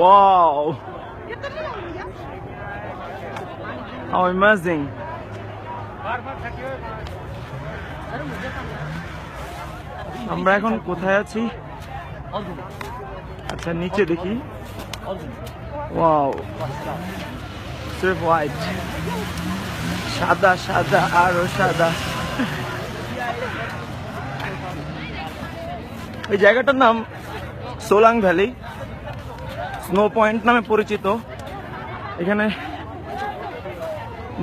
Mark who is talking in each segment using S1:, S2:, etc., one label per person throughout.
S1: Wow! How amazing! আমরা এখন কোথায় আছি? আচ্ছা নিচে দেখি। ওয়াও স্রেফ হোয়াইট সাদা সাদা, আরও সাদা। এই জায়গাটার নাম সোলাং ভ্যালি, স্নো পয়েন্ট নামে পরিচিত। এখানে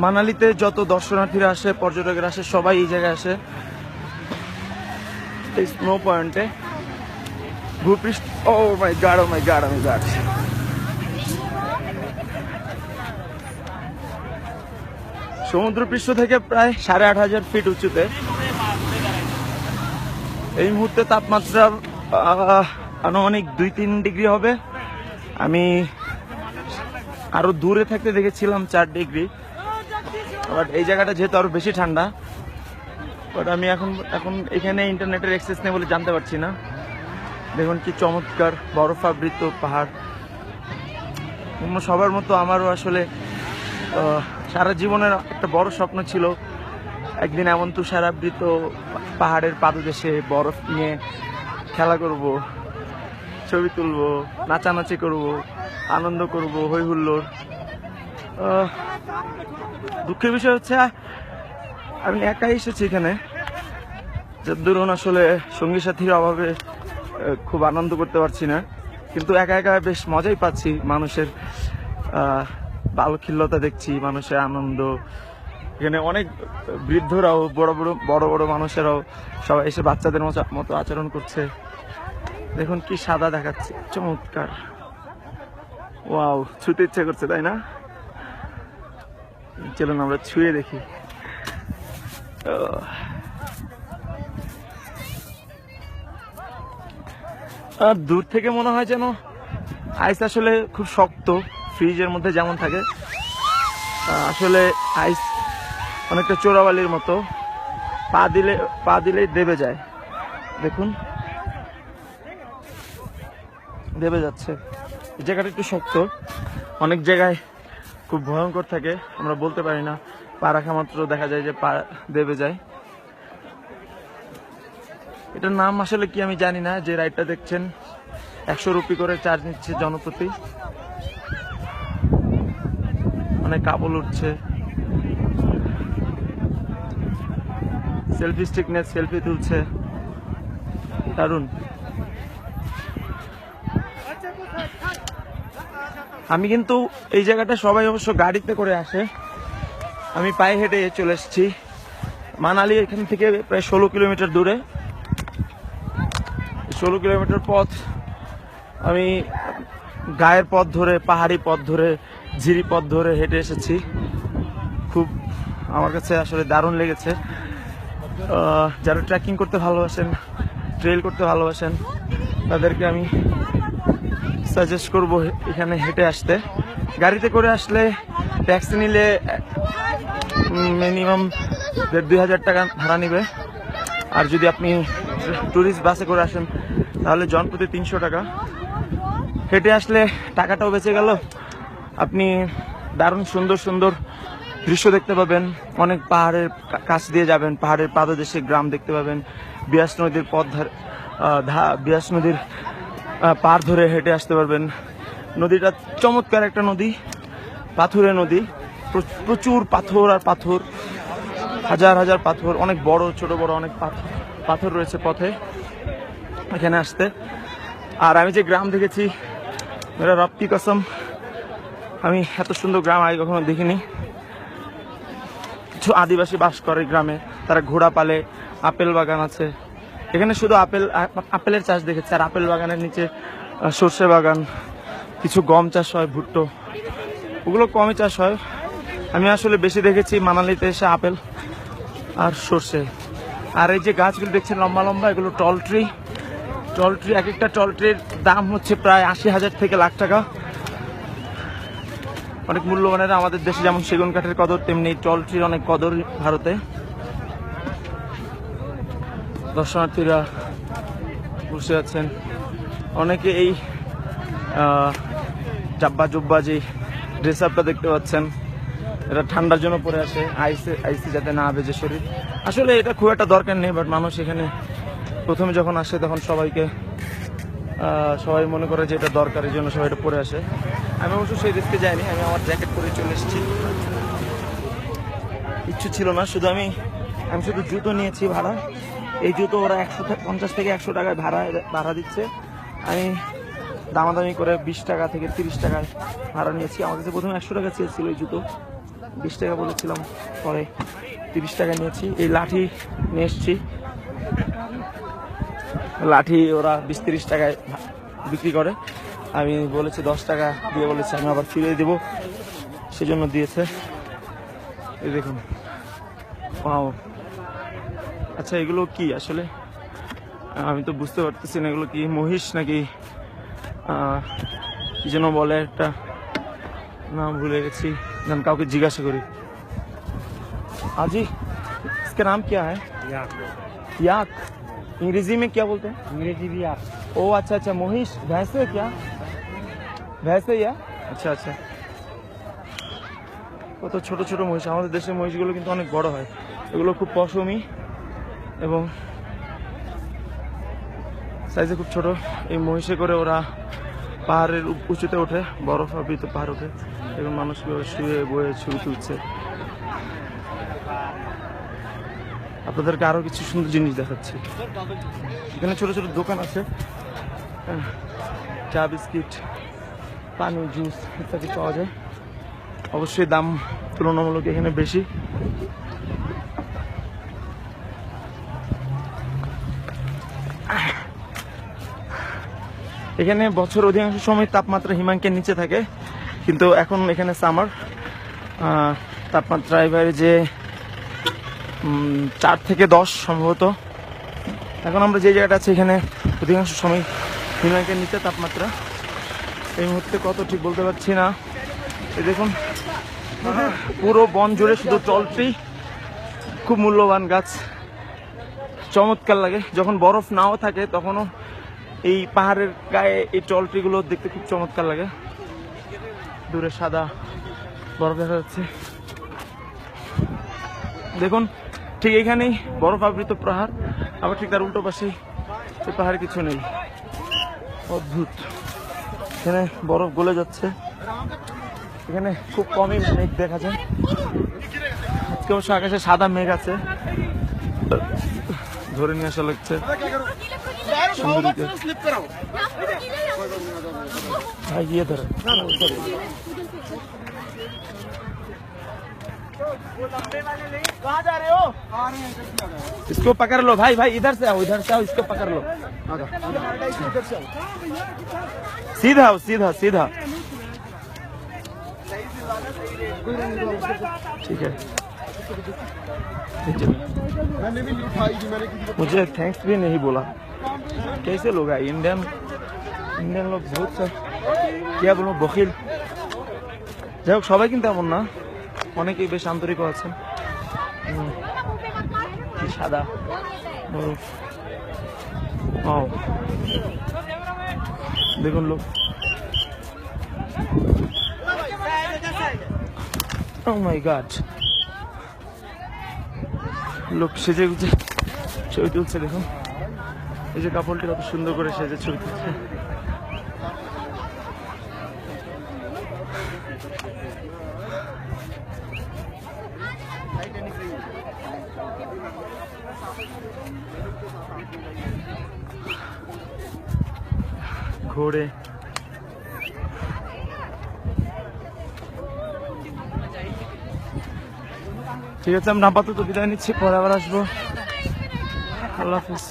S1: মানালিতে যত দর্শনার্থীরা আসে, পর্যটকেরা আসে, সবাই এই জায়গায় আসে। এই স্নো পয়েন্টে। ভূপৃষ্ঠ ও my god oh my god oh god সমুদ্রপৃষ্ঠ থেকে প্রায় সাড়ে আট হাজার ফিট উঁচুতে। এই মুহূর্তে তাপমাত্রা আনুমানিক দুই তিন ডিগ্রি হবে। আমি আরও দূরে থাকতে দেখেছিলাম চার ডিগ্রি। বাট এই জায়গাটা যেহেতু আরও বেশি ঠান্ডা, বাট আমি এখন এখন এখানে ইন্টারনেটের অ্যাক্সেস নেই বলে জানতে পারছি না। দেখুন কি চমৎকার, বরফাবৃত পাহাড়। অন্য সবার মতো আমারও আসলে সারা জীবনের একটা বড় স্বপ্ন ছিল একদিন এমন তুষারাবৃত পাহাড়ের পাদদেশে বরফ নিয়ে খেলা করব। ছবি তুলবো নাচানাচি করব আনন্দ করব হই হুল্লোড় আহ, দুঃখের বিষয় হচ্ছে আমি একাই এসেছি এখানে। যার দরুন আসলে সঙ্গী সাথীর অভাবে খুব আনন্দ করতে পারছি না। কিন্তু একা একা বেশ মজাই পাচ্ছি মানুষের বালখিল্যতা দেখছি মানুষের আনন্দ। এখানে অনেক বৃদ্ধরাও বড় বড় বড় বড় মানুষেরাও সবাই এসে বাচ্চাদের মতো আচরণ করছে। দেখুন কি সাদা দেখাচ্ছে। চমৎকার। ওয়াও, ছুতে ইচ্ছে করছে, তাই না? চলুন আমরা ছুঁয়ে দেখি। আর দূর থেকে মনে হয় যেন আইস আসলে খুব শক্ত, ফ্রিজের মধ্যে যেমন থাকে। আসলে আইস অনেকটা চোরাবালির মতো, পা দিলে, পা দিলেই দেবে যায়। দেখুন। দেবে যাচ্ছে। জায়গাটা একটু শক্ত। অনেক জায়গায় খুব ভয়ঙ্কর থাকে, আমরা বলতে পারি না। পা রাখা মাত্র দেখা যায় যে পা দেবে যায়। এটার নাম আসলে কি আমি জানি না, যে রাইডটা দেখছেন, একশো রুপি করে চার্জ নিচ্ছে জনপ্রতি। অনেক কাবল উঠছে। সেলফি স্টিক নিয়ে সেলফি তুলছে। দারুণ আমি কিন্তু এই জায়গাটা সবাই অবশ্য গাড়িতে করে আসে। আমি পায়ে হেঁটে চলে এসেছি। মানালি এখান থেকে প্রায় ষোলো কিলোমিটার দূরে। ষোলো কিলোমিটার পথ। আমি গায়ের পথ ধরে, পাহাড়ি পথ ধরে, ঝিরি পথ ধরে হেঁটে এসেছি। খুব আমার কাছে আসলে দারুণ লেগেছে। যারা ট্রেকিং করতে ভালোবাসেন ট্রেল করতে ভালোবাসেন, তাদেরকে আমি সাজেস্ট করব এখানে হেঁটে আসতে। গাড়িতে করে আসলে ট্যাক্সি নিলে মিনিমাম দেড় দুই হাজার টাকা ভাড়া নিবে। আর যদি আপনি ট্যুরিস্ট বাসে করে আসেন, তাহলে জনপ্রতি তিনশো টাকা। হেঁটে আসলে টাকাটাও বেঁচে গেল। আপনি দারুণ সুন্দর সুন্দর দৃশ্য দেখতে পাবেন। অনেক পাহাড়ের কাছ দিয়ে যাবেন, পাহাড়ের পাদদেশে গ্রাম দেখতে পাবেন। বিয়াস নদীর পথ ধার বিয়াস নদীর পার ধরে হেঁটে আসতে পারবেন। নদীটা চমৎকার একটা নদী, পাথুরে নদী। প্র- প্রচুর পাথর আর পাথর, হাজার হাজার পাথর, অনেক বড়, ছোট বড় অনেক পাথর পাথর রয়েছে পথে এখানে আসতে। আর আমি যে গ্রাম দেখেছি মেরা রপ্তি কসম। আমি এত সুন্দর গ্রাম আগে কখনো দেখিনি। কিছু আদিবাসী বাস করে গ্রামে। তারা ঘোড়া পালে আপেল বাগান আছে। এখানে শুধু আপেল আপেলের চাষ দেখেছি। আর আপেল বাগানের নিচে সর্ষে বাগান, কিছু গম চাষ হয়, ভুট্টো। ওগুলো কমই চাষ হয়। আমি আসলে বেশি দেখেছি মানালিতে এসে আপেল আর সর্ষে। আর এই যে গাছগুলো দেখছেন, লম্বা লম্বা, এগুলো টল ট্রি। টল ট্রি এক একটা টল ট্রির দাম হচ্ছে প্রায় আশি হাজার থেকে লাখ টাকা। অনেক মূল্যবানের আমাদের দেশে যেমন সেগুন কাঠের কদর, তেমনি টল ট্রির অনেক কদর ভারতে। দর্শনার্থীরা বসে আছেন। অনেকে এই আহ, জাব্বা যে ড্রেস আপটা দেখতে পাচ্ছেন এটা ঠান্ডার জন্য পরে আসে। আইসে আইসি যাতে না বেজে শরীর। আসলে এটা খুব একটা দরকার নেই বাট মানুষ এখানে প্রথমে যখন আসে তখন সবাইকে সবাই মনে করে যে এটা দরকার এই জন্য সবাই এটা পরে আসে। আমি অবশ্য সেই দেশকে যাইনি আমি আমার জ্যাকেট পরে চলে এসেছি। ইচ্ছু ছিল না শুধু আমি আমি শুধু জুতো নিয়েছি ভাড়া। এই জুতো ওরা একশো পঞ্চাশ থেকে একশো টাকায় ভাড়া ভাড়া দিচ্ছে। আমি দামাদামি করে বিশ টাকা থেকে তিরিশ টাকায় ভাড়া নিয়েছি। আমার কাছে প্রথমে একশো টাকা চেয়েছিল এই জুতো। বিশ টাকা বলেছিলাম, পরে তিরিশ টাকা নিয়েছি। এই লাঠি নিয়ে এসছি। লাঠি ওরা বিশ তিরিশ টাকায় বিক্রি করে। আমি বলেছি, দশ টাকা দিয়ে বলেছি, আমি আবার ফিরিয়ে দেবো। সেজন্য দিয়েছে। এই দেখুন। Wow. আচ্ছা এগুলো কি আসলে আমি তো বুঝতে পারতেছি না এগুলো কি মহিষ নাকি আহ, কি যেন বলে একটা নাম ভুলে গেছি যেন কাউকে জিজ্ঞাসা করি আজি इसका नाम क्या है याक अंग्रेजी में क्या बोलते हैं
S2: अंग्रेजी भी आप
S1: ओ अच्छा अच्छा मोहिश भैंस है क्या भैंस है या আচ্ছা আচ্ছা কত ছোট ছোট মহিষ আমাদের দেশের মহিষগুলো কিন্তু অনেক বড় হয় এগুলো খুব পশমি এবং সাইজে খুব ছোট। এই মহিষে করে ওরা পাহাড়ের উঁচুতে ওঠে, বরফ আবৃত পাহাড় ওঠে এবং মানুষগুলো শুয়ে, বয়ে, ছবি তুলছে। আপনাদেরকে আরও কিছু সুন্দর জিনিস দেখাচ্ছি। এখানে ছোট ছোট দোকান আছে। চা বিস্কিট, পানি, জুস ইত্যাদি পাওয়া যায়। অবশ্যই দাম তুলনামূলক এখানে বেশি। এখানে বছর অধিকাংশ সময় তাপমাত্রা হিমাঙ্কের নিচে থাকে, কিন্তু এখন এখানে সামার তাপমাত্রা এবারে যে চার থেকে দশ সম্ভবত। এখন আমরা যে জায়গাটা আছি এখানে অধিকাংশ সময় হিমাঙ্কের নিচে তাপমাত্রা। এই মুহূর্তে কত ঠিক বলতে পারছি না। এই দেখুন, পুরো বন জুড়ে শুধু টলটি খুব মূল্যবান গাছ। চমৎকার লাগে। যখন বরফ নাও থাকে, তখনও এই পাহাড়ের গায়ে এই টলট্রিগুলো দেখতে খুব চমৎকার লাগে। দূরে সাদা বরফ দেখা যাচ্ছে। দেখুন, ঠিক এখানেই বরফ আবৃত পাহাড়। আবার ঠিক তার উল্টো পাশেই এই পাহাড়ে কিছু নেই। অদ্ভুত। এখানে বরফ গলে যাচ্ছে। এখানে খুব কমই মেঘ দেখা যায়। আজকে অবশ্য আকাশে সাদা মেঘ আছে। ধরে নিয়ে আসা লাগছে। भाई हाँ, ये कहाँ जा रहे हो? इसको पकड़ लो भाई भाई इधर से आओ इधर से आओ इसको पकड़ लो। सीधा आओ सीधा सीधा। ठीक है। मुझे थैंक्स भी नहीं बोला। कैसे लोग हैं इंडियन इंडियन लोग बहुत सा क्या বলবো বখিল যাই হোক সবাই কিন্তু এমন না অনেকেই বেশ আন্তরিক আছেন হুম, কি সাদা বরফ। ও দেখুন লোক ও মাই গড লোক সেজে গুজে ছবি তুলছে দেখুন এই যে কাপড়টি কত সুন্দর করে সেজে ছবি তুলছে ঘোড়ে ঠিক আছে আমি আমরা আপাতত বিদায় নিচ্ছি, পরে আবার আসব। আল্লাহ হাফিজ।